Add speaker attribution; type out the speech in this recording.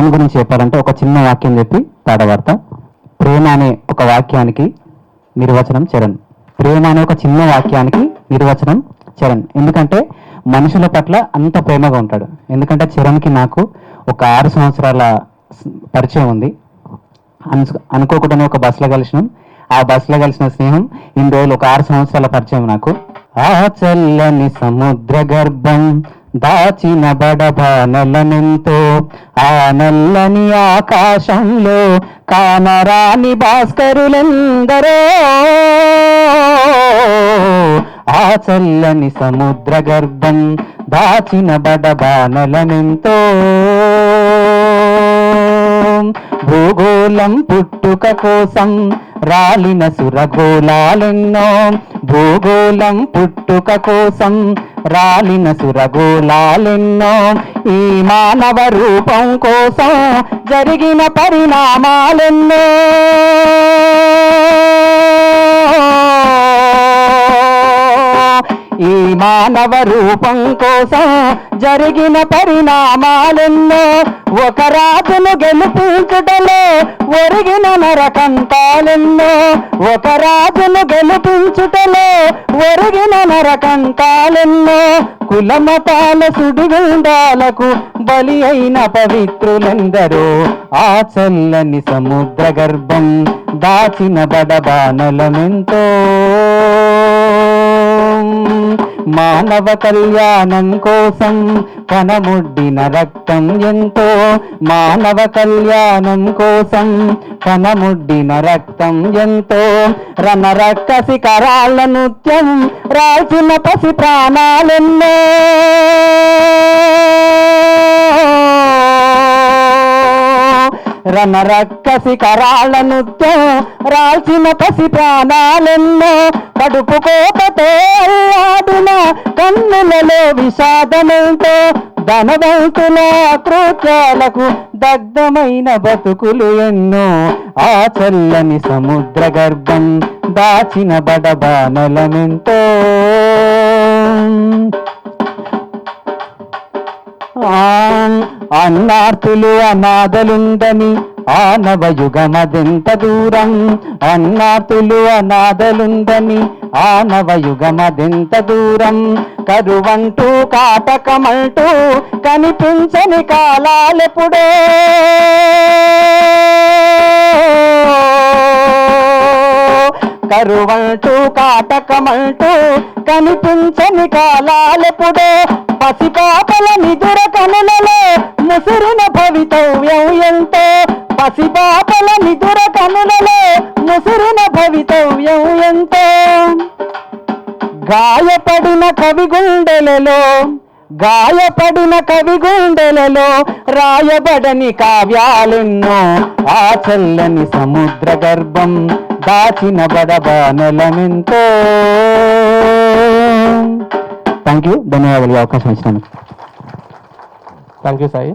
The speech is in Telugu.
Speaker 1: గురించి చెప్పాలంటే ఒక చిన్న వాక్యం చెప్పి తాడవార్త. ప్రేమ అనే ఒక వాక్యానికి నిర్వచనం చరణ్. ప్రేమ అనే ఒక చిన్న వాక్యానికి నిర్వచనం చరణ్. ఎందుకంటే మనుషుల పట్ల అంత ప్రేమగా ఉంటాడు. ఎందుకంటే చరణ్కి నాకు ఒక ఆరు సంవత్సరాల పరిచయం ఉంది. అను అనుకోకుండానే ఒక బస్సులో కలిసినాం. ఆ బస్సులో కలిసిన స్నేహం ఇన్ని రోజులు ఒక ఆరు సంవత్సరాల పరిచయం నాకు. ఆ చల్లని సముద్ర గర్భం దాచిన బడబానలనెంతో ఆ నల్లని ఆకాశంలో కానరాని భాస్కరులెందరో. ఆ చల్లని సముద్ర గర్భం దాచిన బడబానలనెంతో. భూగోళం పుట్టుక కోసం రాలిన సురగోళాలెన్నో. భూగోళం పుట్టుక కోసం రాలిన సురగోళాలెన్నో ఈ మానవ రూపం కోసం జరిగిన పరిణామాలెన్నో. మానవ రూపం కోసం జరిగిన పరిణామాలెన్నో ఒక రాజును గెలిపించుటలో ఒరిగిన నరకంతాలెన్నో ఒక రాజును గెలిపించుటలో ఒరిగిన నరకంతాలెన్నో కులమతాల సుడిగుండాలకు బలి అయిన పవిత్రులెందరో ఆ చల్లని సముద్ర గర్భం దాచిన బడబానలమెంతో. మానవ కళ్యాణం కోసం కనముడ్డిన రక్తం ఎంతో. మానవ కళ్యాణం కోసం కనముడ్డిన రక్తం ఎంతో. రణరక్కసి కరాళ్ళ నృత్యం రాల్చిన పసి ప్రాణాలెన్నో. రణరక్కసి కరాళ్ళ నృత్యం రాల్చిన పసి ప్రాణాలెన్నో కడుపు కోపతో అల్లాడిన కన్నులలో విషాదమెంతో ధనవంతుల కృత్యాలకు దగ్ధమైన బతుకులు ఎన్నో. ఆ చల్లని సముద్ర గర్భం దాచిన బడబానలమెంతో అన్నార్తులు అనాథలుందని ఆనవ యుగమదెంత దూరం? అన్నార్తులు అనాథలుందని ఆనవ యుగమదెంత దూరం? కరువంటూ కాటకమంటూ కనిపించని కాలాలెప్పుడో? కరువంటూ కాటకమంటూ కనిపించని కాలాలెప్పుడో? పసిపాపల నిదుర కనులలో ముసిరిన భవితవ్యం ఎంతో. పసిపాపల నిదుర కనులలో ముసిరిన భవితవ్యం ఎంతో. గాయపడిన కవి గుండెలలో గాయపడిన కవి గుండెలలో రాయబడని కావ్యాలెన్నో ఆ చల్లని సముద్ర గర్భం దాచిన బడబానలమెంతో థ్యాంక్ యూ ధన్యవాదాలు అవకాశం ఇచ్చినందుకు.
Speaker 2: Thank you Sai.